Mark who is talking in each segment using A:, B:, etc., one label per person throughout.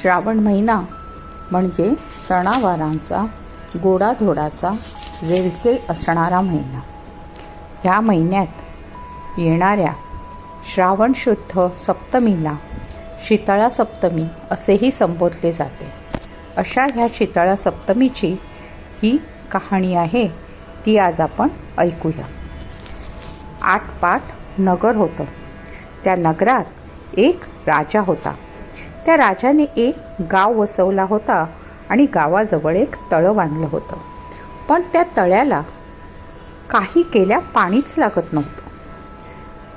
A: श्रावण महिना म्हणजे सणावारांचा गोडाधोडाचा वेलचेल असणारा महिना. ह्या महिन्यात येणाऱ्या श्रावण शुद्ध सप्तमीला शीतळा सप्तमी असेही संबोधले जाते. अशा ह्या शीतळा सप्तमीची ही कहाणी आहे ती आज आपण ऐकूया. आठ पाठ नगर होतं. त्या नगरात एक राजा होता. त्या राजाने एक गाव वसवला होता आणि गावाजवळ एक तळं बांधलं होतं. पण त्या तळ्याला काही केल्या पाणीच लागत नव्हतं.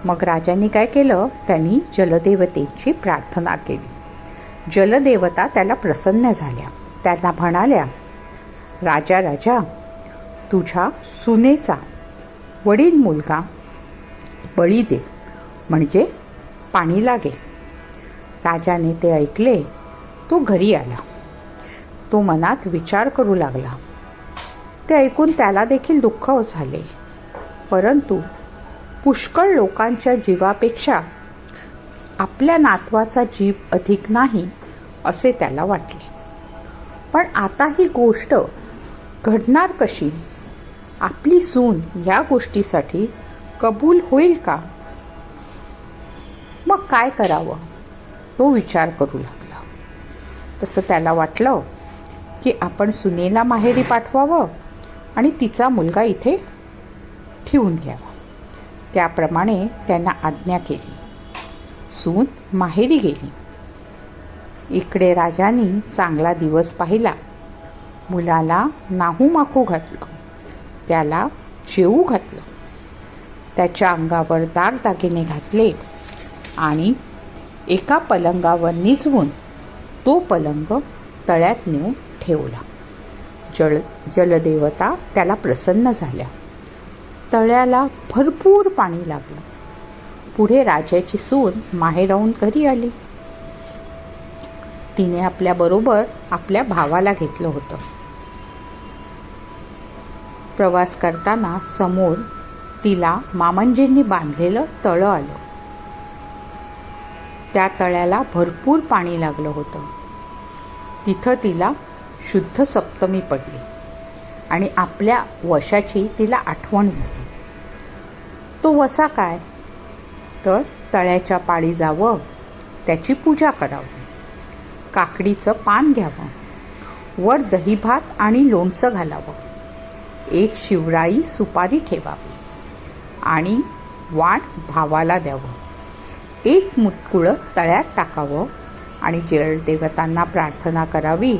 A: मग राजाने काय केलं? त्यांनी जलदेवतेची प्रार्थना केली. जलदेवता त्याला प्रसन्न झाल्या. त्यांना म्हणाल्या राजा राजा तुझ्या सुनेचा वडील मुलगा बळी दे म्हणजे पाणी लागेल. राजाने ते ऐकले तो घरी आला. तो मनात विचार करू लागला. ते ऐकून त्याला देखील दुःख झाले. परंतु पुष्कळ लोकांच्या जीवापेक्षा आपल्या नातवाचा जीव अधिक नाही असे त्याला वाटले. पण आता ही गोष्ट घडणार कशी? आपली सून या गोष्टीसाठी कबूल होईल का? मग काय करावं? तो विचार करू लागला. तसं त्याला वाटलं की आपण सुनेला माहेरी पाठवावं आणि तिचा मुलगा इथे ठेवून घ्यावा त्याप्रमाणे त्यांना आज्ञा केली. सून माहेरी गेली. इकडे राजाने चांगला दिवस पाहिला. मुलाला नाहू माखू घातलं. त्याला जेवू घातलं. त्याच्या अंगावर दागदागिने घातले आणि एका पलंगावर निजवून तो पलंग तळ्यात नेऊन ठेवला. जल जलदेवता त्याला प्रसन्न झाल्या. तळ्याला भरपूर पाणी लागलं. पुढे राजाची सून माहेराहून घरी आली. तिने आपल्याबरोबर आपल्या भावाला घेतलं होतं. प्रवास करताना समोर तिला मामंजींनी बांधलेलं तळं आलं. त्या तळ्याला भरपूर पाणी लागलं होतं. तिथं तिला शुद्ध सप्तमी पडली आणि आपल्या वशाची तिला आठवण झाली. तो वसा काय? तर तळ्याच्या पाळी जावं त्याची पूजा करावं. काकडीचं पान घ्यावं वर दही भात आणि लोणचं घालावं. एक शिवराई सुपारी ठेवावी आणि वाण भावाला द्यावं. एक मुटकुळं तळ्यात टाकावं आणि जलदेवतांना प्रार्थना करावी.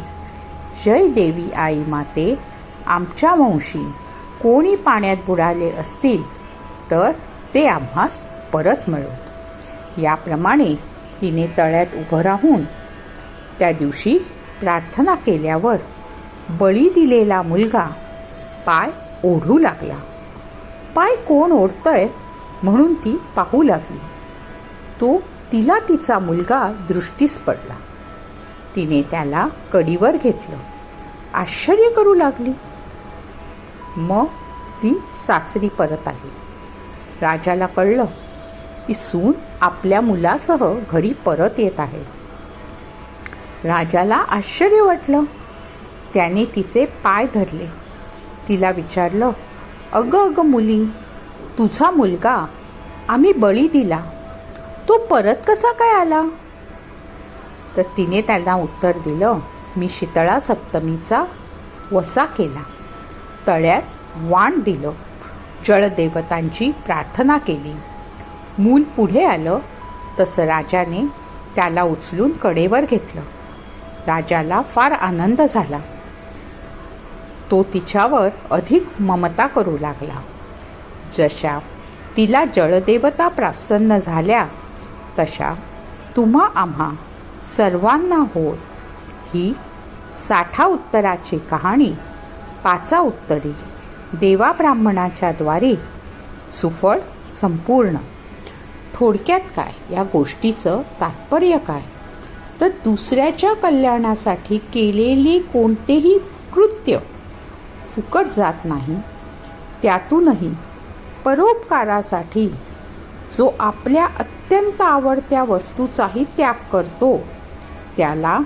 A: जय देवी आई माते आमच्या वंशी कोणी पाण्यात बुडाले असतील तर ते आम्हास परत मिळवत याप्रमाणे तिने तळ्यात उभं राहून त्या दिवशी प्रार्थना केल्यावर बळी दिलेला मुलगा पाय ओढू लागला. पाय कोण ओढतंय म्हणून ती पाहू लागली. तो तिला तिचा मुलगा दृष्टीस पडला. तिने त्याला कडीवर घेतलं. आश्चर्य करू लागली. मग ती सासरी परत आली. राजाला कळलं की सून आपल्या मुलासह घरी परत येत आहे. राजाला आश्चर्य वाटलं. त्याने तिचे पाय धरले. तिला विचारलं अगं अगं मुली तुझा मुलगा आम्ही बळी दिला. तो परत कसा काय आला? तर तिने त्याला उत्तर दिलं मी शीतळा सप्तमीचा वसा केला. तळ्यात वाण दिलं. जळदेवतांची प्रार्थना केली. मूल पुढे आलं. तसं राजाने त्याला उचलून कडेवर घेतलं. राजाला फार आनंद झाला. तो तिच्यावर अधिक ममता करू लागला. जशा तिला जळदेवता प्रसन्न झाल्या तशा तुम्हा आम्हा सर्वांना होत. ही साठा उत्तराची कहाणी पाचा उत्तरी देवा ब्राह्मणाच्या द्वारे सुफळ संपूर्ण. थोडक्यात काय? या गोष्टीचं तात्पर्य काय? तर दुसऱ्याच्या कल्याणासाठी केलेले कोणतेही कृत्य फुकट जात नाही त्यातूनही परोपकारासाठी जो आपल्या अत्यंत आवडत्या वस्तूचाही त्याग करतो त्याला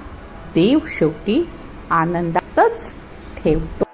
A: देव शेवटी आनंदातच ठेवतो.